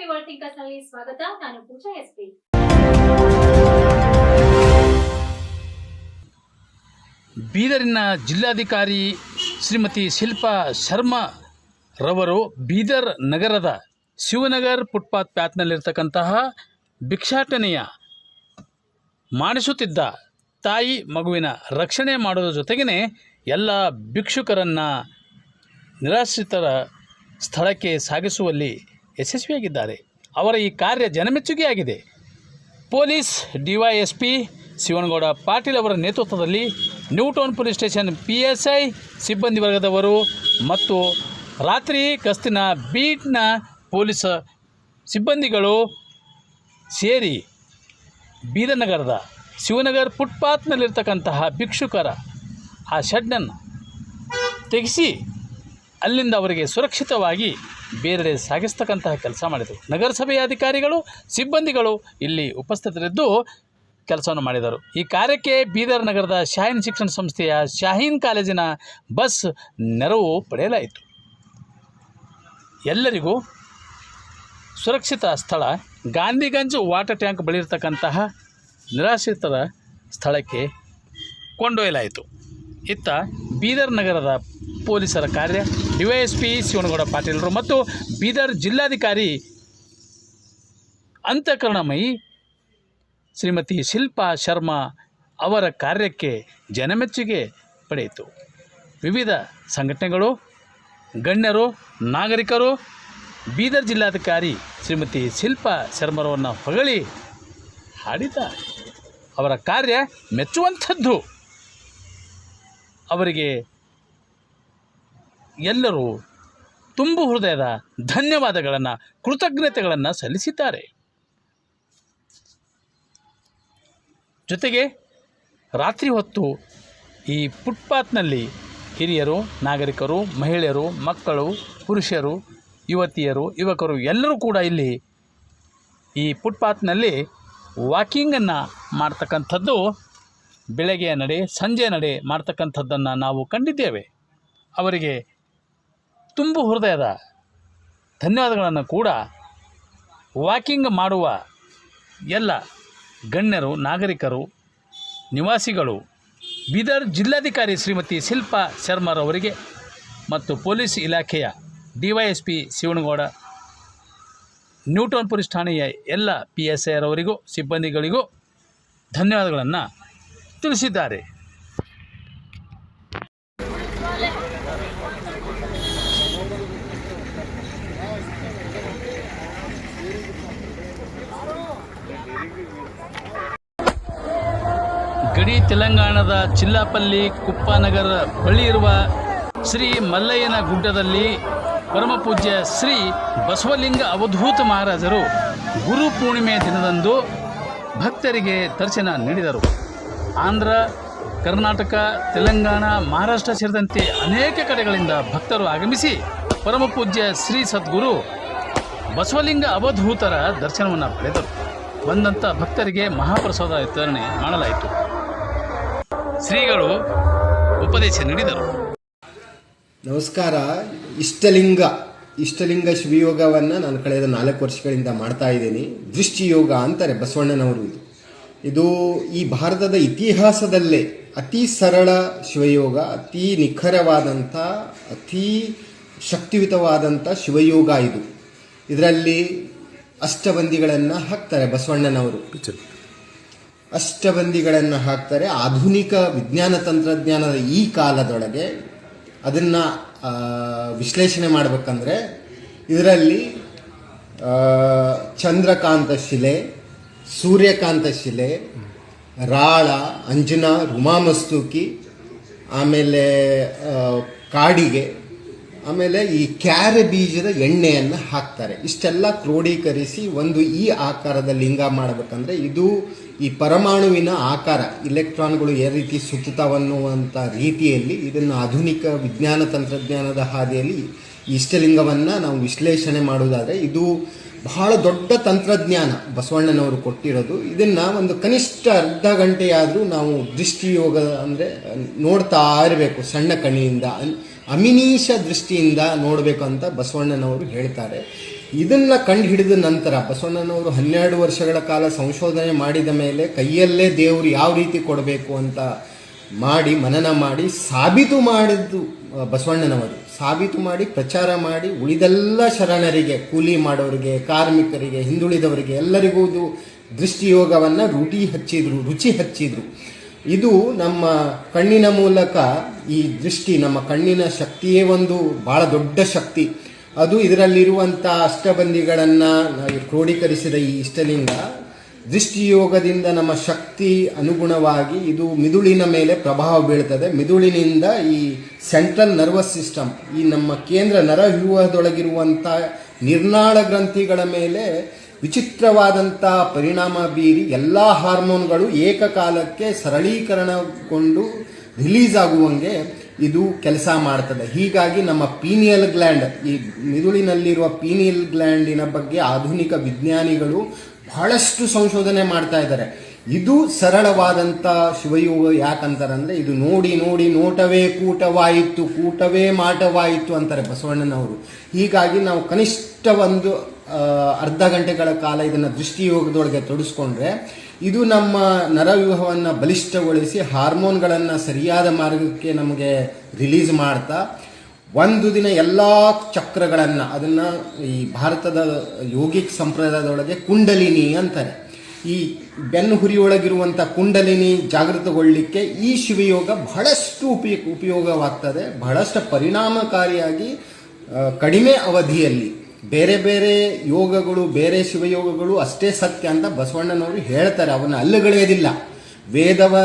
ಸ್ವಾಗತ. ನಾನು ಪೂಜಾ ಎಸ್ಪಿ. ಬೀದರಿನ ಜಿಲ್ಲಾಧಿಕಾರಿ ಶ್ರೀಮತಿ ಶಿಲ್ಪಾ ಶರ್ಮಾ ರವರು ಬೀದರ್ ನಗರದ ಶಿವನಗರ್ ಫುಟ್ಪಾತ್ ಪ್ಯಾತ್ನಲ್ಲಿರ್ತಕ್ಕಂತಹ ಭಿಕ್ಷಾಟನೆಯ ಮಾಡಿಸುತ್ತಿದ್ದ ತಾಯಿ ಮಗುವಿನ ರಕ್ಷಣೆ ಮಾಡೋದ್ರ ಜೊತೆಗೇ ಎಲ್ಲ ಭಿಕ್ಷುಕರನ್ನು ನಿರಾಶ್ರಿತರ ಸ್ಥಳಕ್ಕೆ ಸಾಗಿಸುವಲ್ಲಿ ಯಶಸ್ವಿಯಾಗಿದ್ದಾರೆ. ಅವರ ಈ ಕಾರ್ಯ ಜನಮೆಚ್ಚುಗೆಯಾಗಿದೆ. ಪೊಲೀಸ್ ಡಿವೈಎಸ್ಪಿ ಶಿವನಗೌಡ ಪಾಟೀಲ್ ಅವರ ನೇತೃತ್ವದಲ್ಲಿ new town police station P S I ಸಿಬ್ಬಂದಿ ವರ್ಗದವರು ಮತ್ತು ರಾತ್ರಿ ಗಸ್ತಿನ ಬೀಟ್ನ ಪೊಲೀಸ್ ಸಿಬ್ಬಂದಿಗಳು ಸೇರಿ ಬೀದರ್ನಗರದ ಶಿವನಗರ್ ಫುಟ್ಪಾತ್ನಲ್ಲಿರ್ತಕ್ಕಂತಹ ಭಿಕ್ಷುಕರ ಆ ಶೆಡ್ನನ್ನು ತೆಗೆಸಿ ಅಲ್ಲಿಂದ ಅವರಿಗೆ ಸುರಕ್ಷಿತವಾಗಿ ಬೇರೆಡೆ ಸಾಗಿಸ್ತಕ್ಕಂತಹ ಕೆಲಸ ಮಾಡಿದರು. ನಗರಸಭೆಯ ಅಧಿಕಾರಿಗಳು, ಸಿಬ್ಬಂದಿಗಳು ಇಲ್ಲಿ ಉಪಸ್ಥಿತರಿದ್ದು ಕೆಲಸವನ್ನು ಮಾಡಿದರು. ಈ ಕಾರ್ಯಕ್ಕೆ ಬೀದರ್ ನಗರದ ಶಾಹೀನ್ ಶಿಕ್ಷಣ ಸಂಸ್ಥೆಯ ಶಾಹೀನ್ ಕಾಲೇಜಿನ ಬಸ್ ನೆರವು ಪಡೆಯಲಾಯಿತು. ಎಲ್ಲರಿಗೂ ಸುರಕ್ಷಿತ ಸ್ಥಳ. ಗಾಂಧಿಗಂಜ್ ವಾಟರ್ ಟ್ಯಾಂಕ್ ಬಳಿ ಇರತಕ್ಕಂತಹ ನಿರಾಶ್ರಿತರ ಸ್ಥಳಕ್ಕೆ ಕೊಂಡೊಯ್ಯಲಾಯಿತು. ಇತ್ತ ಬೀದರ್ ನಗರದ ಪೊಲೀಸರ ಕಾರ್ಯ ಡಿವೈಎಸ್ಪಿ ಶಿವನಗೌಡ ಪಾಟೀಲರು ಮತ್ತು ಬೀದರ್ ಜಿಲ್ಲಾಧಿಕಾರಿ ಅಂತಃಕರಣಮಯಿ ಶ್ರೀಮತಿ ಶಿಲ್ಪಾ ಶರ್ಮಾ ಅವರ ಕಾರ್ಯಕ್ಕೆ ಜನಮೆಚ್ಚುಗೆ ಪಡೆಯಿತು. ವಿವಿಧ ಸಂಘಟನೆಗಳು, ಗಣ್ಯರು, ನಾಗರಿಕರು, ಬೀದರ್ ಜಿಲ್ಲಾಧಿಕಾರಿ ಶ್ರೀಮತಿ ಶಿಲ್ಪಾ ಶರ್ಮರವನ್ನು ಹೊಗಳಿ ಹಾಡಿದ್ದಾರೆ ಅವರ ಕಾರ್ಯ ಮೆಚ್ಚುವಂಥದ್ದು. ಅವರಿಗೆ ಎಲ್ಲರೂ ತುಂಬು ಹೃದಯದ ಧನ್ಯವಾದಗಳನ್ನು, ಕೃತಜ್ಞತೆಗಳನ್ನು ಸಲ್ಲಿಸಿದ್ದಾರೆ. ಜೊತೆಗೆ ರಾತ್ರಿ ಹೊತ್ತು ಈ ಫುಟ್ಪಾತ್ನಲ್ಲಿ ಹಿರಿಯರು, ನಾಗರಿಕರು, ಮಹಿಳೆಯರು, ಮಕ್ಕಳು, ಪುರುಷರು, ಯುವತಿಯರು, ಯುವಕರು ಎಲ್ಲರೂ ಕೂಡ ಇಲ್ಲಿ ಈ ಫುಟ್ಪಾತ್ನಲ್ಲಿ ವಾಕಿಂಗನ್ನು ಮಾಡ್ತಕ್ಕಂಥದ್ದು ಬೆಳಗ್ಗೆಯ ನಡೆ, ಸಂಜೆ ನಡೆ ಮಾಡ್ತಕ್ಕಂಥದ್ದನ್ನು ನಾವು ಕಂಡಿದ್ದೇವೆ. ಅವರಿಗೆ ತುಂಬು ಹೃದಯದ ಧನ್ಯವಾದಗಳನ್ನು ಕೂಡ ವಾಕಿಂಗ್ ಮಾಡುವ ಎಲ್ಲ ಗಣ್ಯರು, ನಾಗರಿಕರು, ನಿವಾಸಿಗಳು, ಬೀದರ್ ಜಿಲ್ಲಾಧಿಕಾರಿ ಶ್ರೀಮತಿ ಶಿಲ್ಪಾ ಶರ್ಮರವರಿಗೆ ಮತ್ತು ಪೊಲೀಸ್ ಇಲಾಖೆಯ D Y S P Shivanagouda new town police ಠಾಣೆಯ ಎಲ್ಲ ಪಿ ಎಸ್ ಐರವರಿಗೂ ಸಿಬ್ಬಂದಿಗಳಿಗೂ ಧನ್ಯವಾದಗಳನ್ನು ತಿಳಿಸಿದ್ದಾರೆ. ಗಡಿ ತೆಲಂಗಾಣದ ಚಿಲ್ಲಾಪಲ್ಲಿ ಕುಪ್ಪನಗರ ಬಳಿ ಇರುವ ಶ್ರೀ ಮಲ್ಲಯ್ಯನ ಗುಡ್ಡದಲ್ಲಿ ಪರಮಪೂಜ್ಯ ಶ್ರೀ ಬಸವಲಿಂಗ ಅವಧೂತ ಮಹಾರಾಜರು ಗುರು ಪೂರ್ಣಿಮೆ ದಿನದಂದು ಭಕ್ತರಿಗೆ ದರ್ಶನ ನೀಡಿದರು. ಆಂಧ್ರ, ಕರ್ನಾಟಕ, ತೆಲಂಗಾಣ, ಮಹಾರಾಷ್ಟ್ರ ಸೇರಿದಂತೆ ಅನೇಕ ಕಡೆಗಳಿಂದ ಭಕ್ತರು ಆಗಮಿಸಿ ಪರಮಪೂಜ್ಯ ಶ್ರೀ ಸದ್ಗುರು ಬಸವಲಿಂಗ ಅವಧೂತರ ದರ್ಶನವನ್ನು ಪಡೆದರು. ಬಂದಂಥ ಭಕ್ತರಿಗೆ ಮಹಾಪ್ರಸಾದ ವಿತರಣೆ ಮಾಡಲಾಯಿತು. ಶ್ರೀಗಳು ಉಪದೇಶ ನೀಡಿದರು. ನಮಸ್ಕಾರ. ಇಷ್ಟಲಿಂಗ ಇಷ್ಟಲಿಂಗ ಶಿವಯೋಗವನ್ನು ನಾನು ಕಳೆದ ನಾಲ್ಕು ವರ್ಷಗಳಿಂದ ಮಾಡ್ತಾ ಇದ್ದೀನಿ. ದೃಷ್ಟಿ ಯೋಗ ಅಂತಾರೆ ಬಸವಣ್ಣನವರು ಇದು. ಇದು ಈ ಭಾರತದ ಇತಿಹಾಸದಲ್ಲೇ ಅತಿ ಸರಳ ಶಿವಯೋಗ, ಅತಿ ನಿಖರವಾದಂಥ, ಅತಿ ಶಕ್ತಿಯುತವಾದಂಥ ಶಿವಯೋಗ ಇದು. ಇದರಲ್ಲಿ ಅಷ್ಟಬಂದಿಗಳನ್ನು ಹಾಕ್ತಾರೆ ಬಸವಣ್ಣನವರು. ಅಷ್ಟಬಂದಿಗಳನ್ನು ಹಾಕ್ತಾರೆ ಆಧುನಿಕ ವಿಜ್ಞಾನ ತಂತ್ರಜ್ಞಾನದ ಈ ಕಾಲದೊಳಗೆ ಅದನ್ನು ವಿಶ್ಲೇಷಣೆ ಮಾಡಬೇಕಂದ್ರೆ ಇದರಲ್ಲಿ ಚಂದ್ರಕಾಂತ ಶಿಲೆ, ಸೂರ್ಯಕಾಂತ ಶಿಲೆ, ರಾಳ, ಅಂಜನ ರುಮಾಮಸ್ತೂಕಿ ಆಮೇಲೆ ಕಾಡಿಗೆ, ಆಮೇಲೆ ಈ ಕ್ಯಾರೆ ಬೀಜದ ಎಣ್ಣೆಯನ್ನು ಹಾಕ್ತಾರೆ. ಇಷ್ಟೆಲ್ಲ ಕ್ರೋಢೀಕರಿಸಿ ಒಂದು ಈ ಆಕಾರದ ಲಿಂಗ ಮಾಡಬೇಕಂದ್ರೆ ಇದು ಈ ಪರಮಾಣುವಿನ ಆಕಾರ, ಇಲೆಕ್ಟ್ರಾನ್ಗಳು ಯಾವ ರೀತಿ ಸುತ್ತುತ್ತವನ್ನುವಂಥ ರೀತಿಯಲ್ಲಿ ಇದನ್ನು ಆಧುನಿಕ ವಿಜ್ಞಾನ ತಂತ್ರಜ್ಞಾನದ ಹಾದಿಯಲ್ಲಿ ಇಷ್ಟಲಿಂಗವನ್ನು ನಾವು ವಿಶ್ಲೇಷಣೆ ಮಾಡುವುದಾದರೆ ಇದು ಬಹಳ ದೊಡ್ಡ ತಂತ್ರಜ್ಞಾನ ಬಸವಣ್ಣನವರು ಕೊಟ್ಟಿರೋದು. ಇದನ್ನು ಒಂದು ಕನಿಷ್ಠ ಅರ್ಧ ಗಂಟೆಯಾದರೂ ನಾವು ದೃಷ್ಟಿಯೋಗ ಅಂದರೆ ನೋಡ್ತಾ ಇರಬೇಕು ಸಣ್ಣ ಕಣ್ಣಿಯಿಂದ ಅಮಿನೀಶ ದೃಷ್ಟಿಯಿಂದ ನೋಡಬೇಕು ಅಂತ ಬಸವಣ್ಣನವರು ಹೇಳ್ತಾರೆ. ಇದನ್ನ ಕಂಡು ಹಿಡಿದ ನಂತರ ಬಸವಣ್ಣನವರು ಹನ್ನೆರಡು ವರ್ಷಗಳ ಕಾಲ ಸಂಶೋಧನೆ ಮಾಡಿದ ಮೇಲೆ ಕೈಯಲ್ಲೇ ದೇವರು ಯಾವ ರೀತಿ ಕೊಡಬೇಕು ಅಂತ ಮಾಡಿ, ಮನನ ಮಾಡಿ ಸಾಬೀತು ಮಾಡಿದ್ದು ಬಸವಣ್ಣನವರು. ಸಾಬೀತು ಮಾಡಿ, ಪ್ರಚಾರ ಮಾಡಿ, ಉಳಿದೆಲ್ಲ ಶರಣರಿಗೆ, ಕೂಲಿ ಮಾಡೋರಿಗೆ, ಕಾರ್ಮಿಕರಿಗೆ, ಹಿಂದುಳಿದವರಿಗೆ ಎಲ್ಲರಿಗೂ ದೃಷ್ಟಿಯೋಗವನ್ನು ರೂಢಿ ಹಚ್ಚಿದ್ರು, ರುಚಿ ಹಚ್ಚಿದ್ರು. ಇದು ನಮ್ಮ ಕಣ್ಣಿನ ಮೂಲಕ ಈ ದೃಷ್ಟಿ, ನಮ್ಮ ಕಣ್ಣಿನ ಶಕ್ತಿಯೇ ಒಂದು ಬಹಳ ದೊಡ್ಡ ಶಕ್ತಿ. ಅದು ಇದರಲ್ಲಿರುವಂಥ ಅಷ್ಟಬಂದಿಗಳನ್ನು ಕ್ರೋಢೀಕರಿಸಿದ ಈ ಇಷ್ಟಲಿಂಗ, ದೃಷ್ಟಿಯೋಗದಿಂದ ನಮ್ಮ ಶಕ್ತಿ ಅನುಗುಣವಾಗಿ ಇದು ಮಿದುಳಿನ ಮೇಲೆ ಪ್ರಭಾವ ಬೀಳ್ತದೆ. ಮಿದುಳಿನಿಂದ ಈ ಸೆಂಟ್ರಲ್ ನರ್ವಸ್ ಸಿಸ್ಟಮ್, ಈ ನಮ್ಮ ಕೇಂದ್ರ ನರವ್ಯೂಹದೊಳಗಿರುವಂಥ ನಿರ್ನಾಳ ಗ್ರಂಥಿಗಳ ಮೇಲೆ ವಿಚಿತ್ರವಾದಂಥ ಪರಿಣಾಮ ಬೀರಿ ಎಲ್ಲ ಹಾರ್ಮೋನ್ಗಳು ಏಕಕಾಲಕ್ಕೆ ಸರಳೀಕರಣಗೊಂಡು ರಿಲೀಸ್ ಆಗುವಂಗೆ ಇದು ಕೆಲಸ ಮಾಡ್ತದೆ. ಹೀಗಾಗಿ ನಮ್ಮ ಪೀನಿಯಲ್ ಗ್ಲ್ಯಾಂಡ್, ಈ ಮಿದುಳಿನಲ್ಲಿರುವ ಪೀನಿಯಲ್ ಗ್ಲ್ಯಾಂಡಿನ ಬಗ್ಗೆ ಆಧುನಿಕ ವಿಜ್ಞಾನಿಗಳು ಬಹಳಷ್ಟು ಸಂಶೋಧನೆ ಮಾಡ್ತಾ ಇದ್ದಾರೆ. ಇದು ಸರಳವಾದಂಥ ಶಿವಯೋಗ ಯಾಕಂತಾರಂದ್ರೆ ಇದು ನೋಡಿ ನೋಡಿ ನೋಟವೇ ಕೂಟವಾಯಿತು, ಕೂಟವೇ ಮಾಟವಾಯಿತು ಅಂತಾರೆ ಬಸವಣ್ಣನವರು. ಹೀಗಾಗಿ ನಾವು ಕನಿಷ್ಠ ಒಂದು ಅರ್ಧ ಗಂಟೆಗಳ ಕಾಲ ಇದನ್ನು ದೃಷ್ಟಿಯೋಗದೊಳಗೆ ತೊಡಸ್ಕೊಂಡ್ರೆ ಇದು ನಮ್ಮ ನರವ್ಯೂಹವನ್ನು ಬಲಿಷ್ಠಗೊಳಿಸಿ ಹಾರ್ಮೋನ್ಗಳನ್ನು ಸರಿಯಾದ ಮಾರ್ಗಕ್ಕೆ ನಮಗೆ ರಿಲೀಸ್ ಮಾಡ್ತಾ ಒಂದು ದಿನ ಎಲ್ಲ ಚಕ್ರಗಳನ್ನು, ಅದನ್ನು ಈ ಭಾರತದ ಯೋಗಿಕ್ ಸಂಪ್ರದಾಯದೊಳಗೆ ಕುಂಡಲಿನಿ ಅಂತಾರೆ. ಈ ಬೆನ್ನು ಹುರಿಯೊಳಗಿರುವಂಥ ಕುಂಡಲಿನಿ ಜಾಗೃತಗೊಳ್ಳಲಿಕ್ಕೆ ಈ ಶಿವಯೋಗ ಬಹಳಷ್ಟು ಉಪಯೋಗ ಉಪಯೋಗವಾಗ್ತದೆ, ಬಹಳಷ್ಟು ಪರಿಣಾಮಕಾರಿಯಾಗಿ ಕಡಿಮೆ ಅವಧಿಯಲ್ಲಿ. ಬೇರೆ ಬೇರೆ ಯೋಗಗಳು, ಬೇರೆ ಶಿವಯೋಗಗಳು ಅಷ್ಟೇ ಸತ್ಯ ಅಂತ ಬಸವಣ್ಣನವರು ಹೇಳ್ತಾರೆ. ಅವನ್ನ ಅಲ್ಲಗಳೆಯೋದಿಲ್ಲ ವೇದವ,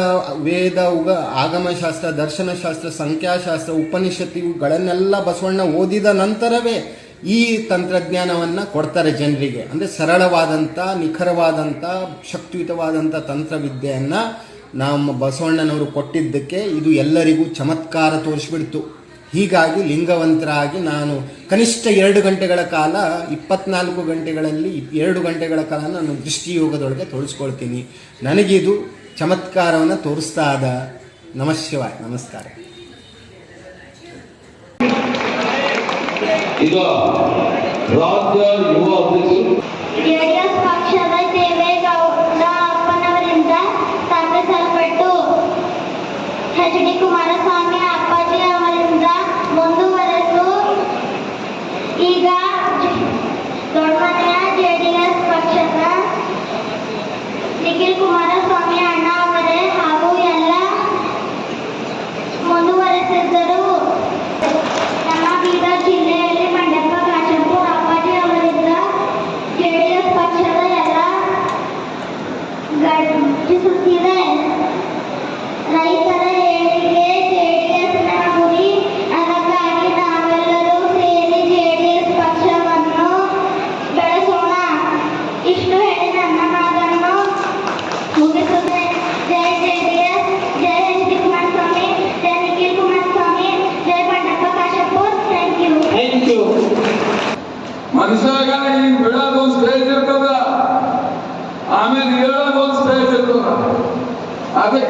ವೇದ ಉಗ, ಆಗಮಶಾಸ್ತ್ರ, ದರ್ಶನಶಾಸ್ತ್ರ, ಸಂಖ್ಯಾಶಾಸ್ತ್ರ, ಉಪನಿಷತ್ತು ಇವುಗಳನ್ನೆಲ್ಲ ಬಸವಣ್ಣ ಓದಿದ ನಂತರವೇ ಈ ತಂತ್ರಜ್ಞಾನವನ್ನು ಕೊಡ್ತಾರೆ ಜನರಿಗೆ. ಅಂದ್ರೆ ಸರಳವಾದಂಥ ನಿಖರವಾದಂಥ ಶಕ್ತಿಯುತವಾದಂಥ ತಂತ್ರವಿದ್ಯೆಯನ್ನು ನಮ್ಮ ಬಸವಣ್ಣನವರು ಕೊಟ್ಟಿದ್ದಕ್ಕೆ ಇದು ಎಲ್ಲರಿಗೂ ಚಮತ್ಕಾರ ತೋರಿಸ್ಬಿಡ್ತು. ಹೀಗಾಗಿ ಲಿಂಗವಂತರಾಗಿ ನಾನು ಕನಿಷ್ಠ ಎರಡು ಗಂಟೆಗಳ ಕಾಲ, ಇಪ್ಪತ್ನಾಲ್ಕು ಗಂಟೆಗಳಲ್ಲಿ ಎರಡು ಗಂಟೆಗಳ ಕಾಲ ನಾನು ದೃಷ್ಟಿಯೋಗದೊಳಗೆ ತೋರಿಸ್ಕೊಳ್ತೀನಿ. ನನಗಿದು ಚಮತ್ಕಾರವನ್ನು ತೋರಿಸ್ತಾ ಅದ ನಮಶಿವಾಯ್. ನಮಸ್ಕಾರ. ಇದು ರಾಜ್ಯ ಯುವ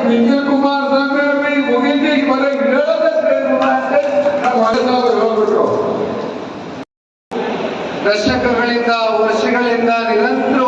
ನಿಖಿಲ್ ಕುಮಾರಸ್ವಾಮಿ ಅವ್ರಿಗೆ ಮುಗಿತಿ ಬರೀ ಹೇಳೋದೇ ಸ್ಟೇಜ್ ಹೇಳ್ಬಿಟ್ರು. ದಶಕಗಳಿಂದ ವರ್ಷಗಳಿಂದ ನಿರಂತರವಾಗಿ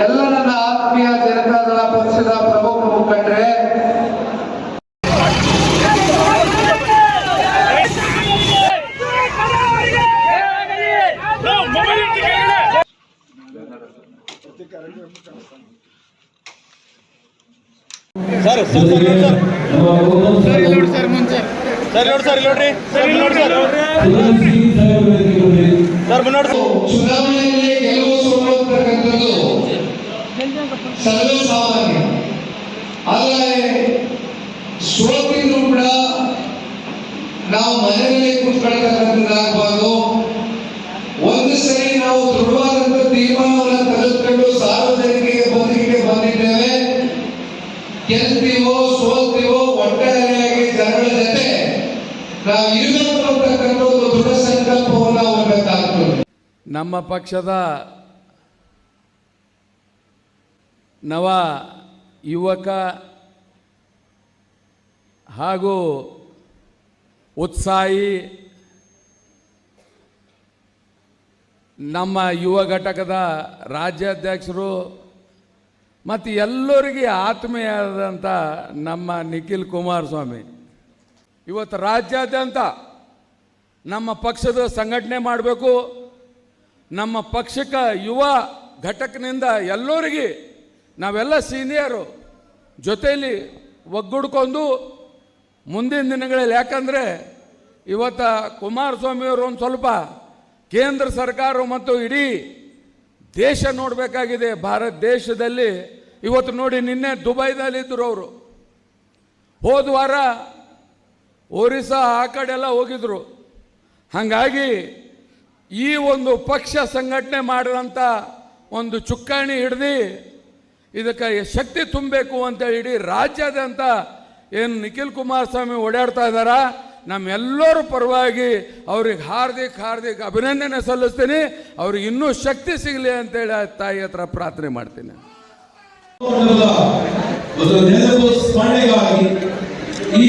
ಎಲ್ಲ ನನ್ನ ಆತ್ಮೀಯ ಜನತಾದಳ ಪಕ್ಷದ ಪ್ರಮುಖ ಮುಖಂಡರೇ. ಚುನಾವಣೆಯಲ್ಲಿ ಗೆಲುವು ಸೋಲುವಂತಕ್ಕಂಥದ್ದು ಸರ್ವೇ ಸಾಮಾನ್ಯ ಆದರೆ ಸೋತಿದ್ರು ಕೂಡ ನಾವು ಮನೆಯಲ್ಲಿ ಕೂತ್ಕೊಳ್ತಕ್ಕಂಥದ್ದಾಗಬಾರ್ದು ಒಂದು ಸರಿ ನಾವು ದೃಢವಾದಂತ ತೀರ್ಮಾನವನ್ನು ತೆಗೆದುಕೊಂಡು ಸಾರ್ವಜನಿಕರಿಗೆ ಬದುಕಿಗೆ ಬಂದಿದ್ದೇವೆ. ಗೆಲ್ತೀವೋ, ಸೋಲ್ತೀವೋ, ಒಟ್ಟಾರೆಯಾಗಿ ಜನರ ಜೊತೆ ನಾವು ಇರಬೇಕು ಅಂತಕ್ಕಂಥ ಒಂದು ದೃಢ ಸಂಕಲ್ಪವನ್ನು ನಾವು ನಮ್ಮ ಪಕ್ಷದ ನವ ಯುವಕ ಹಾಗೂ ಉತ್ಸಾಹಿ ನಮ್ಮ ಯುವ ಘಟಕದ ರಾಜ್ಯಾಧ್ಯಕ್ಷರು ಮತ್ತು ಎಲ್ಲರಿಗೆ ಆತ್ಮೀಯಾದಂಥ ನಮ್ಮ ನಿಖಿಲ್ ಕುಮಾರಸ್ವಾಮಿ ಇವತ್ತು ರಾಜ್ಯಾದ್ಯಂತ ನಮ್ಮ ಪಕ್ಷದ ಸಂಘಟನೆ ಮಾಡಬೇಕು. ನಮ್ಮ ಪಕ್ಷಕ್ಕೆ ಯುವ ಘಟಕನಿಂದ ಎಲ್ಲರಿಗೆ ನಾವೆಲ್ಲ ಸೀನಿಯರು ಜೊತೆಯಲ್ಲಿ ಒಗ್ಗೂಡ್ಕೊಂಡು ಮುಂದಿನ ದಿನಗಳಲ್ಲಿ. ಯಾಕಂದರೆ ಇವತ್ತು ಕುಮಾರಸ್ವಾಮಿಯವರು ಒಂದು ಸ್ವಲ್ಪ ಕೇಂದ್ರ ಸರ್ಕಾರ ಮತ್ತು ಇಡೀ ದೇಶ ನೋಡಬೇಕಾಗಿದೆ. ಭಾರತ ದೇಶದಲ್ಲಿ ಇವತ್ತು ನೋಡಿ ನಿನ್ನೆ ದುಬೈದಲ್ಲಿ ಇದ್ದರು ಅವರು. ಹೋದ ವಾರ ಒರಿಸ್ಸಾ ಆ ಕಡೆ ಎಲ್ಲ ಹೋಗಿದ್ರು. ಹಾಗಾಗಿ ಈ ಒಂದು ಪಕ್ಷ ಸಂಘಟನೆ ಮಾಡಿದಂಥ ಒಂದು ಚುಕ್ಕಾಣಿ ಹಿಡ್ದು ಇದಕ್ಕೆ ಶಕ್ತಿ ತುಂಬಬೇಕು ಅಂತ ಇಡೀ ರಾಜ್ಯಾದ್ಯಂತ ಏನು ನಿಖಿಲ್ ಕುಮಾರಸ್ವಾಮಿ ಓಡಾಡ್ತಾ ಇದ್ದಾರ? ನಮ್ಮೆಲ್ಲರೂ ಪರವಾಗಿ ಅವ್ರಿಗೆ ಹಾರ್ದಿಕ್ ಹಾರ್ದಿಕ್ ಅಭಿನಂದನೆ ಸಲ್ಲಿಸ್ತೀನಿ. ಅವ್ರಿಗೆ ಇನ್ನೂ ಶಕ್ತಿ ಸಿಗಲಿ ಅಂತೇಳಿ ಆ ತಾಯಿ ಹತ್ರ ಪ್ರಾರ್ಥನೆ ಮಾಡ್ತೀನಿ. ಈ